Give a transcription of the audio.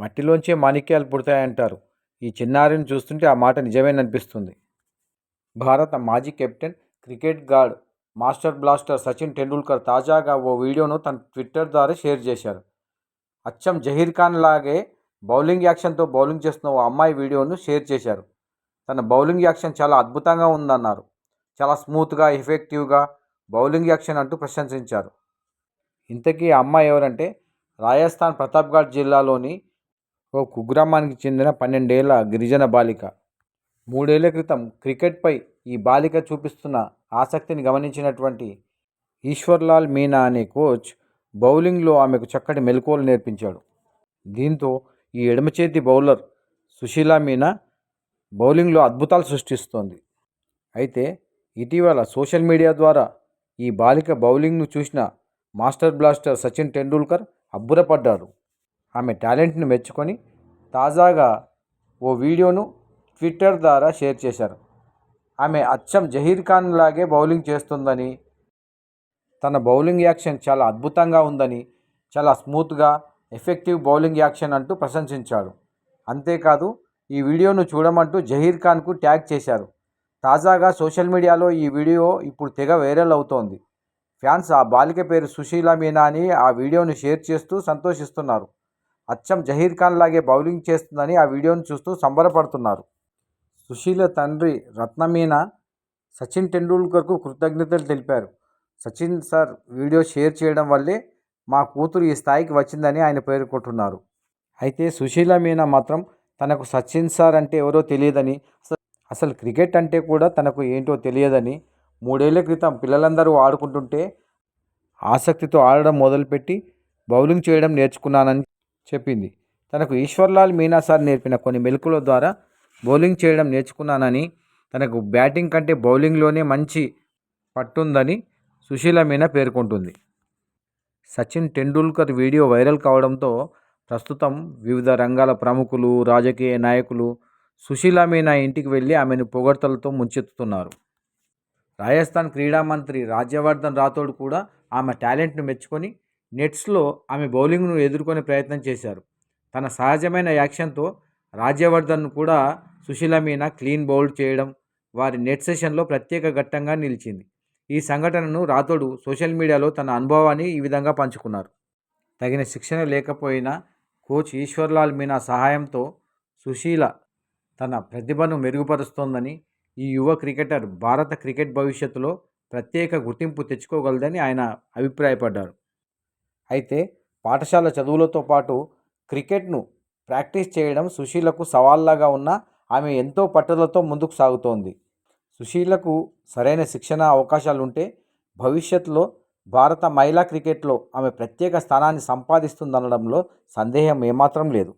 మట్టిలోంచే మాణిక్యాలు పుడతాయంటారు. ఈ చిన్నారిని చూస్తుంటే ఆ మాట నిజమేననిపిస్తుంది. భారత మాజీ captain cricket god master blaster Sachin Tendulkar తాజాగా ఓ వీడియోను తన ట్విట్టర్ ద్వారా షేర్ చేశారు. అచ్చం జహీర్ ఖాన్ లాగే బౌలింగ్ యాక్షన్తో బౌలింగ్ చేస్తున్న ఓ అమ్మాయి వీడియోను షేర్ చేశారు. తన బౌలింగ్ యాక్షన్ చాలా అద్భుతంగా ఉందన్నారు. చాలా స్మూత్గా ఎఫెక్టివ్గా బౌలింగ్ యాక్షన్ అంటూ ప్రశంసించారు. ఇంతకీ ఆ అమ్మాయి ఎవరంటే రాజస్థాన్ ప్రతాప్గఢ్ జిల్లాలోని ఓ కుగ్రామానికి చెందిన పన్నెండేళ్ళ గిరిజన బాలిక. మూడేళ్ళ క్రితం క్రికెట్పై ఈ బాలిక చూపిస్తున్న ఆసక్తిని గమనించినటువంటి ఈశ్వర్లాల్ మీనా అనే కోచ్ బౌలింగ్లో ఆమెకు చక్కటి మెలకువలు నేర్పించాడు. దీంతో ఈ ఎడమ చేతి బౌలర్ సుశీలా మీనా బౌలింగ్లో అద్భుతాలు సృష్టిస్తోంది. అయితే ఇటీవల సోషల్ మీడియా ద్వారా ఈ బాలిక బౌలింగ్ను చూసిన మాస్టర్ బ్లాస్టర్ సచిన్ టెండూల్కర్ అబ్బురపడ్డాడు. ఆమె టాలెంట్ను మెచ్చుకొని తాజాగా ఓ వీడియోను ట్విట్టర్ ద్వారా షేర్ చేశారు. ఆమె అచ్చం జహీర్ ఖాన్ లాగే బౌలింగ్ చేస్తుందని తన బౌలింగ్ యాక్షన్ చాలా అద్భుతంగా ఉందని చాలా స్మూత్గా ఎఫెక్టివ్ బౌలింగ్ యాక్షన్ అంటూ ప్రశంసించాడు. అంతేకాదు ఈ వీడియోను చూడమంటూ జహీర్ ఖాన్కు ట్యాగ్ చేశారు. తాజాగా సోషల్ మీడియాలో ఈ వీడియో ఇప్పుడు తెగ వైరల్ అవుతోంది. ఫ్యాన్స్ ఆ బాలిక పేరు సుశీల మీనా అని ఆ వీడియోను షేర్ చేస్తూ సంతోషిస్తున్నారు. అచ్చం జహీర్ ఖాన్ లాగే బౌలింగ్ చేస్తుందని ఆ వీడియోను చూస్తూ సంబరపడుతున్నారు. సుశీల తండ్రి రత్నమీన సచిన్ టెండూల్కర్కు కృతజ్ఞతలు తెలిపారు. సచిన్ సార్ వీడియో షేర్ చేయడం వల్లే మా కూతురు ఈ స్థాయికి వచ్చిందని ఆయన పేర్కొంటున్నారు. అయితే సుశీల మీనా మాత్రం తనకు సచిన్ సార్ అంటే ఎవరో తెలియదని అసలు అసలు క్రికెట్ అంటే కూడా తనకు ఏంటో తెలియదని మూడేళ్ళ క్రితం పిల్లలందరూ ఆడుకుంటుంటే ఆసక్తితో ఆడడం మొదలుపెట్టి బౌలింగ్ చేయడం నేర్చుకున్నానని చెప్పింది. తనకు ఈశ్వర్లాల్ మీనా సార్ నేర్పిన కొన్ని మెలకుల ద్వారా బౌలింగ్ చేయడం నేర్చుకున్నానని తనకు బ్యాటింగ్ కంటే బౌలింగ్లోనే మంచి పట్టుందని సుశీల మీనా పేర్కొంటుంది. సచిన్ టెండూల్కర్ వీడియో వైరల్ కావడంతో ప్రస్తుతం వివిధ రంగాల ప్రముఖులు రాజకీయ నాయకులు సుశీల మీనా ఇంటికి వెళ్ళి ఆమెను పొగడ్తలతో ముంచెత్తుతున్నారు. రాజస్థాన్ క్రీడా మంత్రి రాజ్యవర్ధన్ రాథోడ్ కూడా ఆమె టాలెంట్ను మెచ్చుకొని నెట్స్లో ఆమె బౌలింగ్ను ఎదుర్కొనే ప్రయత్నం చేశారు. తన సహజమైన యాక్షన్తో రాజ్యవర్ధన్ కూడా సుశీల మీనా క్లీన్ బౌల్డ్ చేయడం వారి నెట్ సెషన్లో ప్రత్యేక ఘట్టంగా నిలిచింది. ఈ సంఘటనను రాథోడు సోషల్ మీడియాలో తన అనుభవాన్ని ఈ విధంగా పంచుకున్నారు. తగిన శిక్షణ లేకపోయినా కోచ్ ఈశ్వర్లాల్ మీనా సహాయంతో సుశీల తన ప్రతిభను మెరుగుపరుస్తోందని ఈ యువ క్రికెటర్ భారత క్రికెట్ భవిష్యత్తులో ప్రత్యేక గుర్తింపు తెచ్చుకోగలదని ఆయన అభిప్రాయపడ్డారు. అయితే పాఠశాల చదువులతో పాటు క్రికెట్ను ప్రాక్టీస్ చేయడం సుశీలకు సవాల్లాగా ఉన్న ఆమె ఎంతో పట్టుదలతో ముందుకు సాగుతోంది. సుశీలకు సరైన శిక్షణ అవకాశాలుంటే భవిష్యత్తులో భారత మహిళా క్రికెట్లో ఆమె ప్రత్యేక స్థానాన్ని సంపాదిస్తుందనడంలో సందేహం ఏమాత్రం లేదు.